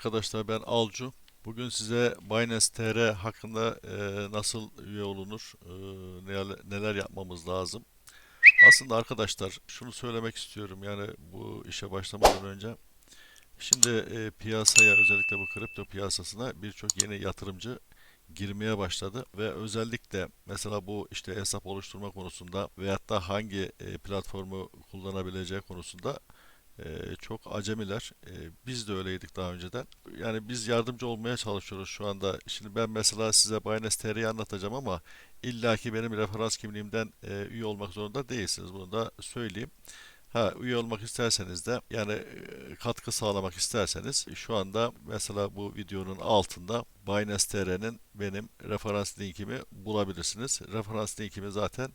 Arkadaşlar ben Alcu. Bugün size Binance TR hakkında e, nasıl üye olunur, e, neler, neler yapmamız lazım. Aslında arkadaşlar şunu söylemek istiyorum yani bu işe başlamadan önce. Şimdi e, piyasaya özellikle bu kripto piyasasına birçok yeni yatırımcı girmeye başladı ve özellikle mesela bu işte hesap oluşturma konusunda veyahut da hangi e, platformu kullanabileceği konusunda ee, çok acemiler. Ee, biz de öyleydik daha önceden. Yani biz yardımcı olmaya çalışıyoruz şu anda. Şimdi ben mesela size Binance TR'yi anlatacağım ama illaki benim referans kimliğimden e, üye olmak zorunda değilsiniz. Bunu da söyleyeyim. Ha üye olmak isterseniz de yani e, katkı sağlamak isterseniz şu anda mesela bu videonun altında Binance TR'nin benim referans linkimi bulabilirsiniz. Referans linkimi zaten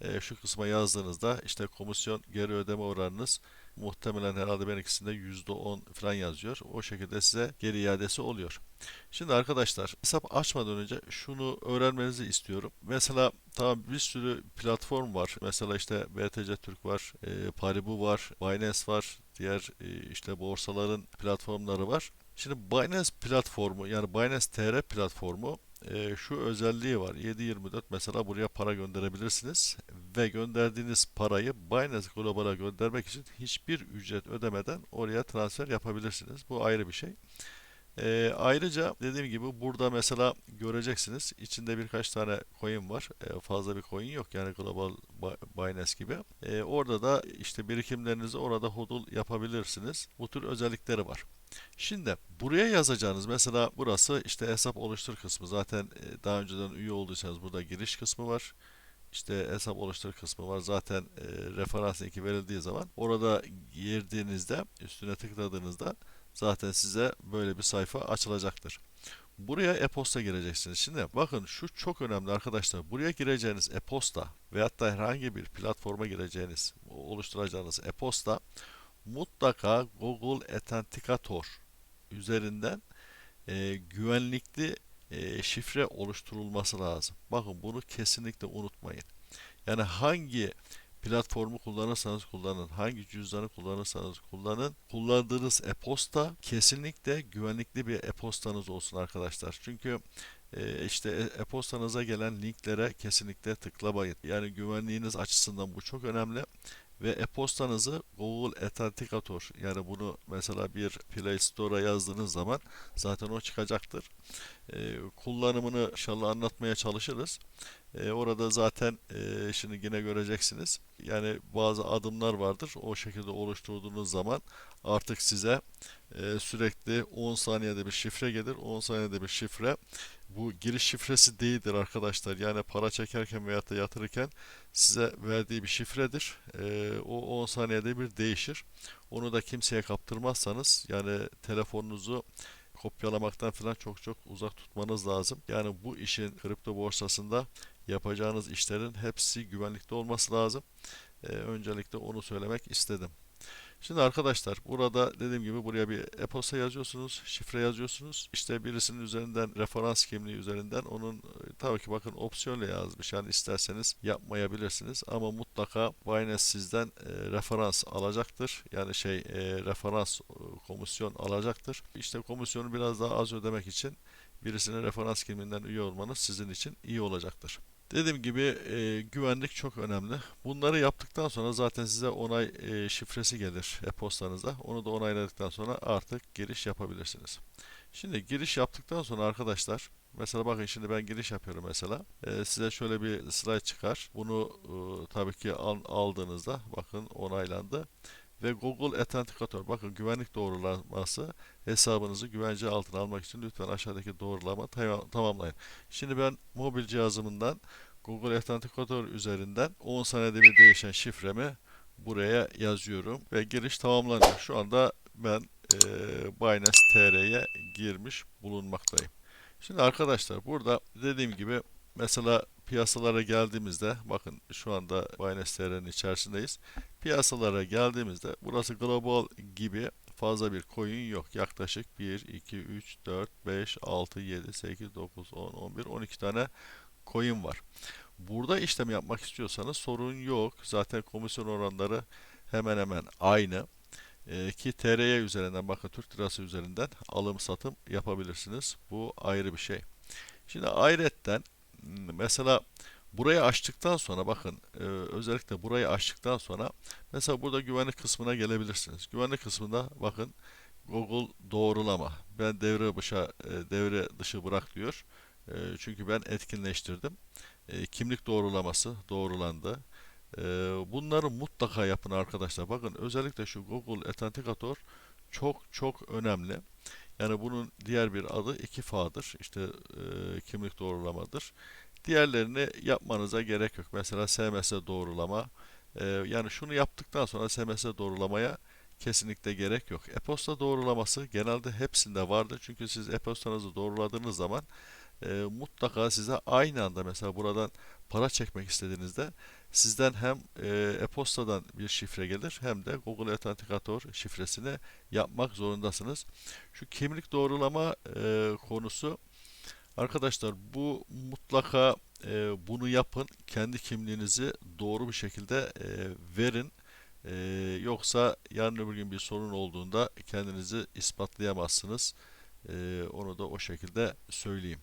e, şu kısma yazdığınızda işte komisyon geri ödeme oranınız muhtemelen herhalde benimkisinde %10 falan yazıyor. O şekilde size geri iadesi oluyor. Şimdi arkadaşlar hesap açmadan önce şunu öğrenmenizi istiyorum. Mesela tamam bir sürü platform var. Mesela işte BTC Türk var, e, Paribu var, Binance var, diğer e, işte borsaların platformları var. Şimdi Binance platformu yani Binance TR platformu e, şu özelliği var. 7.24 mesela buraya para gönderebilirsiniz ve gönderdiğiniz parayı Binance Global'a göndermek için hiçbir ücret ödemeden oraya transfer yapabilirsiniz. Bu ayrı bir şey. E, ayrıca dediğim gibi burada mesela göreceksiniz içinde birkaç tane coin var. E, fazla bir coin yok yani Global Binance gibi. E, orada da işte birikimlerinizi orada hodl yapabilirsiniz. Bu tür özellikleri var. Şimdi buraya yazacağınız mesela burası işte hesap oluştur kısmı. Zaten e, daha önceden üye olduysanız burada giriş kısmı var. İşte hesap oluştur kısmı var. Zaten e, referans linki verildiği zaman orada girdiğinizde üstüne tıkladığınızda zaten size böyle bir sayfa açılacaktır. Buraya e-posta gireceksiniz. Şimdi bakın şu çok önemli arkadaşlar. Buraya gireceğiniz e-posta veyahut da herhangi bir platforma gireceğiniz, oluşturacağınız e-posta mutlaka Google Authenticator üzerinden e, güvenlikli e, şifre oluşturulması lazım. Bakın bunu kesinlikle unutmayın. Yani hangi platformu kullanırsanız kullanın, hangi cüzdanı kullanırsanız kullanın, kullandığınız e-posta kesinlikle güvenlikli bir e-postanız olsun arkadaşlar. Çünkü e, işte e-postanıza gelen linklere kesinlikle tıklamayın. Yani güvenliğiniz açısından bu çok önemli ve e-postanızı Google Authenticator yani bunu mesela bir Play Store'a yazdığınız zaman zaten o çıkacaktır. Ee, kullanımını inşallah anlatmaya çalışırız. Ee, orada zaten e, şimdi yine göreceksiniz. Yani bazı adımlar vardır. O şekilde oluşturduğunuz zaman artık size e, sürekli 10 saniyede bir şifre gelir. 10 saniyede bir şifre bu giriş şifresi değildir arkadaşlar. Yani para çekerken veya da yatırırken size verdiği bir şifredir. Ee, o 10 saniyede bir değişir. Onu da kimseye kaptırmazsanız yani telefonunuzu kopyalamaktan falan çok çok uzak tutmanız lazım. Yani bu işin kripto borsasında yapacağınız işlerin hepsi güvenlikte olması lazım. Ee, öncelikle onu söylemek istedim. Şimdi arkadaşlar burada dediğim gibi buraya bir e-posta yazıyorsunuz, şifre yazıyorsunuz. İşte birisinin üzerinden referans kimliği üzerinden onun e, tabii ki bakın opsiyonla yazmış. Yani isterseniz yapmayabilirsiniz ama mutlaka Binance sizden e, referans alacaktır. Yani şey e, referans e, komisyon alacaktır. İşte komisyonu biraz daha az ödemek için birisinin referans kimliğinden üye olmanız sizin için iyi olacaktır. Dediğim gibi e, güvenlik çok önemli. Bunları yaptıktan sonra zaten size onay e, şifresi gelir e-postanıza. Onu da onayladıktan sonra artık giriş yapabilirsiniz. Şimdi giriş yaptıktan sonra arkadaşlar mesela bakın şimdi ben giriş yapıyorum mesela. E, size şöyle bir slide çıkar. Bunu e, tabii ki al, aldığınızda bakın onaylandı ve Google Authenticator. Bakın güvenlik doğrulaması hesabınızı güvence altına almak için lütfen aşağıdaki doğrulama tamamlayın. Şimdi ben mobil cihazımdan Google Authenticator üzerinden 10 saniyede bir değişen şifremi buraya yazıyorum ve giriş tamamlanıyor. Şu anda ben e, Binance TR'ye girmiş bulunmaktayım. Şimdi arkadaşlar burada dediğim gibi mesela piyasalara geldiğimizde bakın şu anda Binance TR'nin içerisindeyiz. Piyasalara geldiğimizde burası global gibi fazla bir coin yok. Yaklaşık 1, 2, 3, 4, 5, 6, 7, 8, 9, 10, 11, 12 tane coin var. Burada işlem yapmak istiyorsanız sorun yok. Zaten komisyon oranları hemen hemen aynı. E, ki TRY üzerinden bakın Türk lirası üzerinden alım satım yapabilirsiniz. Bu ayrı bir şey. Şimdi ayrıyetten m, mesela burayı açtıktan sonra bakın e, özellikle burayı açtıktan sonra mesela burada güvenlik kısmına gelebilirsiniz. Güvenlik kısmında bakın Google doğrulama. Ben devre dışı e, devre dışı bırak diyor. E, çünkü ben etkinleştirdim. E, kimlik doğrulaması doğrulandı. E, bunları mutlaka yapın arkadaşlar. Bakın özellikle şu Google Authenticator çok çok önemli. Yani bunun diğer bir adı 2FA'dır. İşte e, kimlik doğrulamadır. Diğerlerini yapmanıza gerek yok. Mesela SMS doğrulama. E, yani şunu yaptıktan sonra SMS doğrulamaya kesinlikle gerek yok. E-posta doğrulaması genelde hepsinde vardır. Çünkü siz e-postanızı doğruladığınız zaman e, mutlaka size aynı anda mesela buradan para çekmek istediğinizde sizden hem e, e-postadan bir şifre gelir hem de Google Authenticator şifresini yapmak zorundasınız. Şu kimlik doğrulama e, konusu arkadaşlar bu mutlaka e, bunu yapın. Kendi kimliğinizi doğru bir şekilde e, verin. E, yoksa yarın öbür gün bir sorun olduğunda kendinizi ispatlayamazsınız. E, onu da o şekilde söyleyeyim.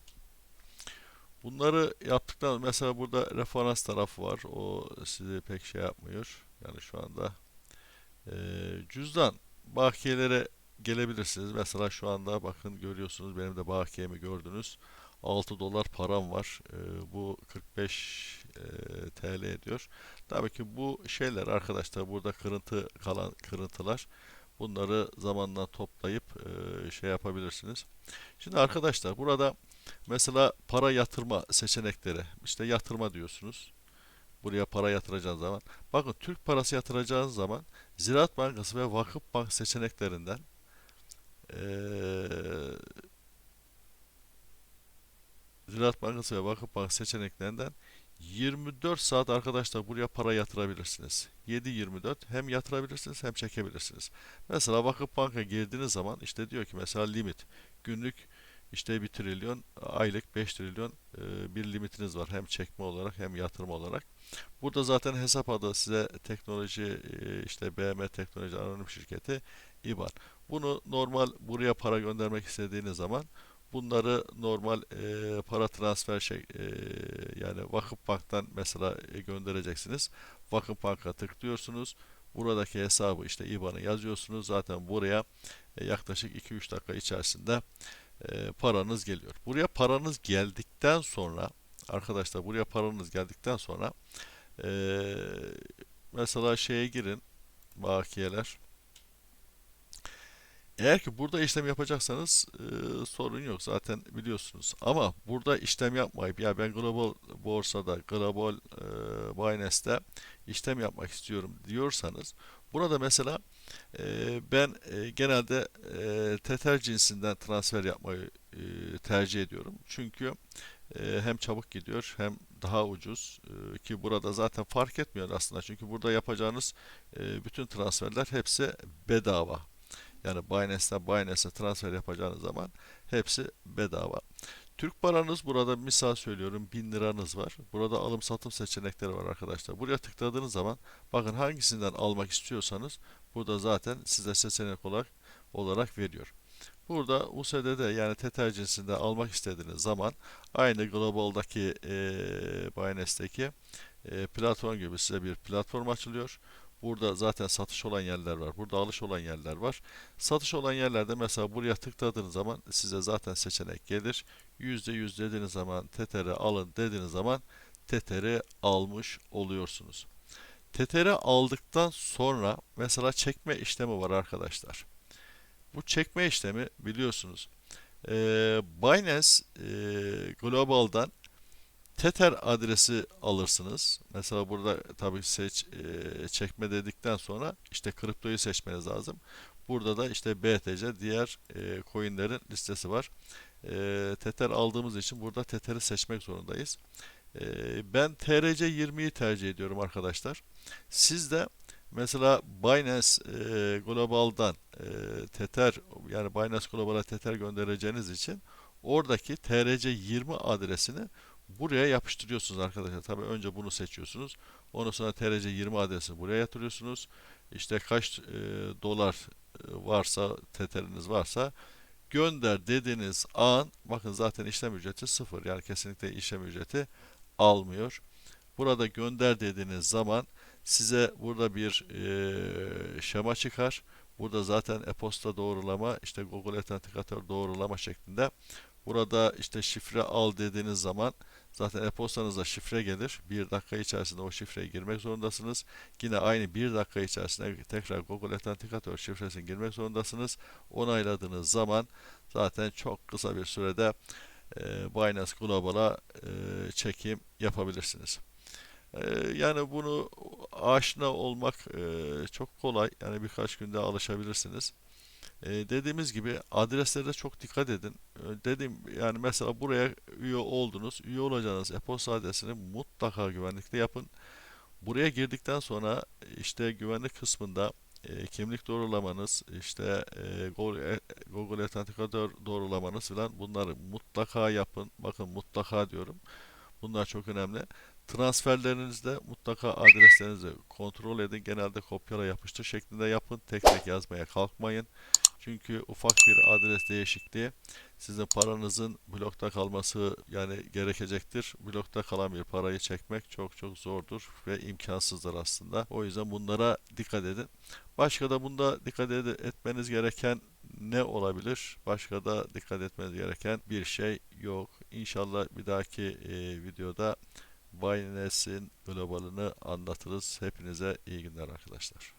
Bunları yaptıktan mesela burada referans tarafı var. O sizi pek şey yapmıyor. Yani şu anda e, cüzdan bakiyelere gelebilirsiniz. Mesela şu anda bakın görüyorsunuz benim de bakiyemi gördünüz. 6 dolar param var. E, bu 45 e, TL ediyor. Tabii ki bu şeyler arkadaşlar burada kırıntı kalan kırıntılar. Bunları zamanla toplayıp e, şey yapabilirsiniz. Şimdi arkadaşlar burada mesela para yatırma seçenekleri. İşte yatırma diyorsunuz. Buraya para yatıracağınız zaman. Bakın Türk parası yatıracağınız zaman Ziraat Bankası ve Vakıf Bank seçeneklerinden eee Ziraat Bankası ve Vakıf Bank seçeneklerinden 24 saat arkadaşlar buraya para yatırabilirsiniz. 7-24 hem yatırabilirsiniz hem çekebilirsiniz. Mesela Vakıf Bank'a girdiğiniz zaman işte diyor ki mesela limit günlük işte 1 trilyon aylık 5 trilyon e, bir limitiniz var hem çekme olarak hem yatırım olarak. Burada zaten hesap adı size teknoloji e, işte BM Teknoloji Anonim Şirketi IBAN. Bunu normal buraya para göndermek istediğiniz zaman bunları normal e, para transfer şey e, yani Vakıf Bank'tan mesela e, göndereceksiniz. Vakıf Bank'a tıklıyorsunuz. Buradaki hesabı işte IBAN'ı yazıyorsunuz. Zaten buraya e, yaklaşık 2-3 dakika içerisinde e, paranız geliyor. Buraya paranız geldikten sonra arkadaşlar buraya paranız geldikten sonra e, mesela şeye girin bakiyeler eğer ki burada işlem yapacaksanız e, sorun yok zaten biliyorsunuz. Ama burada işlem yapmayıp ya ben global borsada, global e, Binance'de işlem yapmak istiyorum diyorsanız burada mesela e, ben e, genelde e, Tether cinsinden transfer yapmayı e, tercih ediyorum. Çünkü e, hem çabuk gidiyor hem daha ucuz e, ki burada zaten fark etmiyor aslında. Çünkü burada yapacağınız e, bütün transferler hepsi bedava. Yani Binance'den Binance'e transfer yapacağınız zaman hepsi bedava. Türk paranız burada misal söylüyorum 1000 liranız var. Burada alım satım seçenekleri var arkadaşlar. Buraya tıkladığınız zaman bakın hangisinden almak istiyorsanız burada zaten size seçenek olarak olarak veriyor. Burada USD'de yani Tether cinsinde almak istediğiniz zaman aynı globaldaki e, Binance'deki e, platform gibi size bir platform açılıyor. Burada zaten satış olan yerler var. Burada alış olan yerler var. Satış olan yerlerde mesela buraya tıkladığınız zaman size zaten seçenek gelir. %100 dediğiniz zaman Tether'i alın dediğiniz zaman Tether'i almış oluyorsunuz. Tether'i aldıktan sonra mesela çekme işlemi var arkadaşlar. Bu çekme işlemi biliyorsunuz. Ee, Binance e, Global'dan Tether adresi alırsınız. Mesela burada tabii seç e, çekme dedikten sonra işte kriptoyu seçmeniz lazım. Burada da işte BTC diğer e, coinlerin listesi var. E, Tether aldığımız için burada Tether'i seçmek zorundayız. E, ben TRC20'yi tercih ediyorum arkadaşlar. Siz de mesela Binance e, Global'dan e, Tether yani Binance Global'a Tether göndereceğiniz için oradaki TRC20 adresini buraya yapıştırıyorsunuz arkadaşlar. Tabii önce bunu seçiyorsunuz. Ondan sonra TRC 20 adresini buraya yatırıyorsunuz. işte kaç e, dolar e, varsa teteriniz varsa gönder dediğiniz an bakın zaten işlem ücreti sıfır yani kesinlikle işlem ücreti almıyor. Burada gönder dediğiniz zaman size burada bir e, şema çıkar. Burada zaten e-posta doğrulama, işte Google Authenticator doğrulama şeklinde. Burada işte şifre al dediğiniz zaman zaten e-postanıza şifre gelir. Bir dakika içerisinde o şifreyi girmek zorundasınız. Yine aynı bir dakika içerisinde tekrar Google Authenticator şifresini girmek zorundasınız. Onayladığınız zaman zaten çok kısa bir sürede e, Binance Global'a e, çekim yapabilirsiniz. Ee, Yani bunu aşina olmak e, çok kolay. Yani birkaç günde alışabilirsiniz. Ee, dediğimiz gibi adreslere çok dikkat edin. Ee, Dediğim yani mesela buraya üye oldunuz. Üye olacağınız e-posta adresini mutlaka güvenlikte yapın. Buraya girdikten sonra işte güvenlik kısmında e, kimlik doğrulamanız, işte e, Google, e, Google Authenticator doğrulamanız falan bunları mutlaka yapın. Bakın mutlaka diyorum. Bunlar çok önemli. Transferlerinizde mutlaka adreslerinizi kontrol edin. Genelde kopyala yapıştır şeklinde yapın. Tek tek yazmaya kalkmayın. Çünkü ufak bir adres değişikliği sizin paranızın blokta kalması yani gerekecektir. Blokta kalan bir parayı çekmek çok çok zordur ve imkansızdır aslında. O yüzden bunlara dikkat edin. Başka da bunda dikkat etmeniz gereken ne olabilir? Başka da dikkat etmeniz gereken bir şey yok. İnşallah bir dahaki e, videoda Binance'in globalini anlatırız. Hepinize iyi günler arkadaşlar.